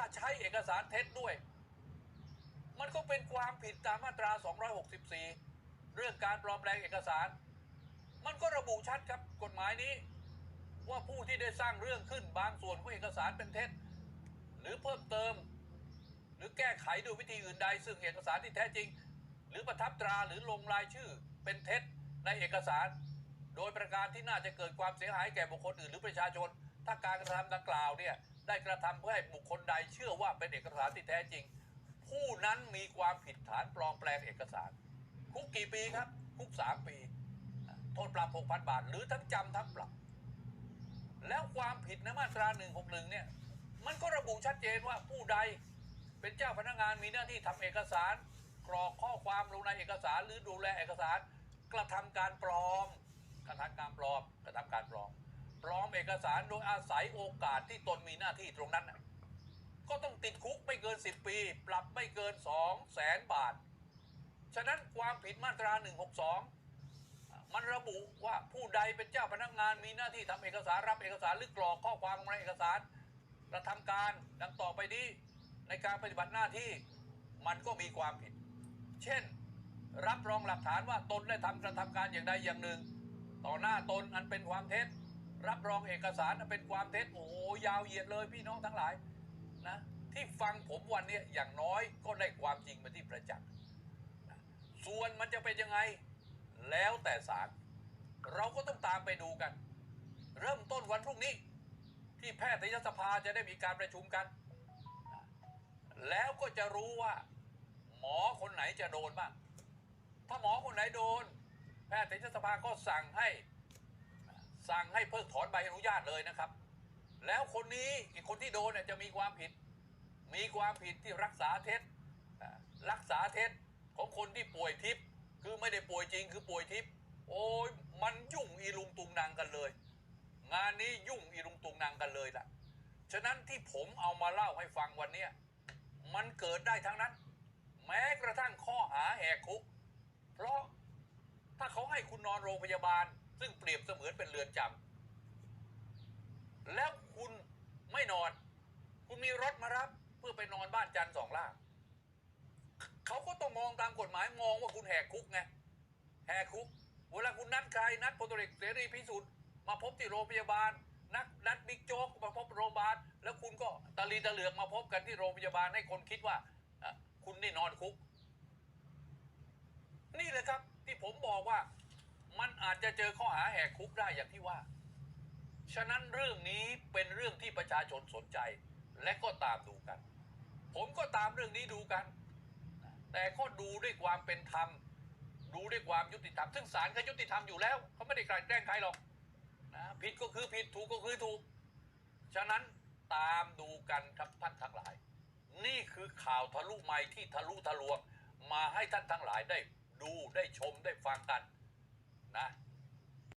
ถ้าใช้เอกสารเท็จด้วย มันก็เป็นความผิดตามมาตรา 264 เรื่องการปลอมแปลงเอกสาร มันก็ระบุชัดครับกฎหมายนี้ ว่าผู้ที่ได้สร้างเรื่องขึ้นบางส่วนของเอกสารเป็นเท็จ หรือเพิ่มเติม หรือแก้ไขด้วยวิธีอื่นใด ซึ่งเอกสารที่แท้จริง หรือประทับตราหรือลงรายชื่อเป็นเท็จในเอกสาร โดยประการที่น่าจะเกิดความเสียหายแก่บุคคลอื่นหรือประชาชน ถ้าการกระทำดังกล่าวเนี่ย ได้กระทำเพื่อให้บุคคลใดเชื่อว่าเป็นเอกสารที่แท้จริง ผู้นั้นมีความผิดฐานปลอมแปลงเอกสาร คุกกี่ปีครับ คุกสามปี โทษปรับ6,000บาท หรือทั้งจำทั้งปรับ แล้วความผิดในมาตรา161เนี่ย มันก็ระบุชัดเจนว่าผู้ใดเป็นเจ้าพนักงานมีหน้าที่ทำเอกสาร กรอกข้อความลงในเอกสารหรือดูแลเอกสาร กระทำการปลอม กระทำการปลอมกระทำการปลอม ปลอมเอกสารโดยอาศัยโอกาสที่ตนมีหน้าที่ตรงนั้น ก็ต้องติดคุกไม่เกิน 10 ปี ปรับไม่เกิน 2 0 0แสนบาท ฉะนั้นความผิดมาตรา 162 มันระบุว่าผู้ใดเป็นเจ้าพนักงานมีหน้าที่ทำเอกสารรับเอกสารหรือกรอกข้อความลงในเอกสารกระทำการดังต่อไปนี้ในการปฏิบัติหน้าที่มันก็มีความผิด เช่น รับรองหลักฐานว่าตนได้ทำกระทำการอย่างใดอย่างหนึ่ง ต่อหน้าตนอันเป็นความเท็จ รับรองเอกสารเป็นความเท็จโอ้ยาวเหยียดเลยพี่น้องทั้งหลายนะที่ฟังผมวันนี้อย่างน้อยก็ได้ความจริงมาที่ประจักษ์ส่วนมันจะเป็นยังไงแล้วแต่ศาลเราก็ต้องตามไปดูกัน เริ่มต้นวันพรุ่งนี้ ที่แพทยสภาจะได้มีการประชุมกัน แล้วก็จะรู้ว่า หมอคนไหนจะโดนบ้างถ้าหมอคนไหนโดน แพทยสภาก็สั่งให้ สั่งให้เพิกถอนใบอนุญาตเลยนะครับ แล้วคนนี้อีกคนที่โดนเนี่ยจะมีความผิด มีความผิดที่รักษาเท็จรักษาเท็จของคนที่ป่วยทิพย์คือไม่ได้ป่วยจริงคือป่วยทิพย์โอ้ยมันยุ่งอีลุงตุงนางกันเลย งานนี้ยุ่งอีลุงตุงนางกันเลยล่ะฉะนั้นที่ผมเอามาเล่าให้ฟังวันเนี้มันเกิดได้ทั้งนั้น แม้กระทั่งข้อหาแหกคุก เพราะถ้าเขาให้คุณนอนโรงพยาบาล ซึ่งเปรียบเสมือนเป็นเรือนจำแล้วคุณไม่นอน คุณมีรถมารับ เพื่อไปนอนบ้านจันทร์สองล่างเขาก็ต้องมองตามกฎหมายมองว่าคุณแหกคุกไงแหกคุก เวลาคุณนัดใครนัดพลตรวจเอกเสรีพิสุทธิ์มาพบที่โรงพยาบาล นัดนัดบิ๊กโจ๊กมาพบโรงพยาบาล แล้วคุณก็ตะลีตะเหลือกมาพบกันที่โรงพยาบาลให้คนคิดว่าคุณนี่นอนคุก นี่เลยครับที่ผมบอกว่า มันอาจจะเจอข้อหาแหกคุกได้อย่างที่ว่า ฉะนั้นเรื่องนี้เป็นเรื่องที่ประชาชนสนใจ และก็ตามดูกัน ผมก็ตามเรื่องนี้ดูกัน แต่ก็ดูด้วยความเป็นธรรม ดูด้วยความยุติธรรม ซึ่งศาลก็ยุติธรรมอยู่แล้ว เขาไม่ได้กลั่นแกล้งใครหรอกนะผิดก็คือผิดถูกก็คือถูก ฉะนั้นตามดูกันครับท่านทั้งหลาย นี่คือข่าวทะลุไม้ที่ทะลุทะลวงมาให้ท่านทั้งหลายได้ดูได้ชมได้ฟังกัน นะ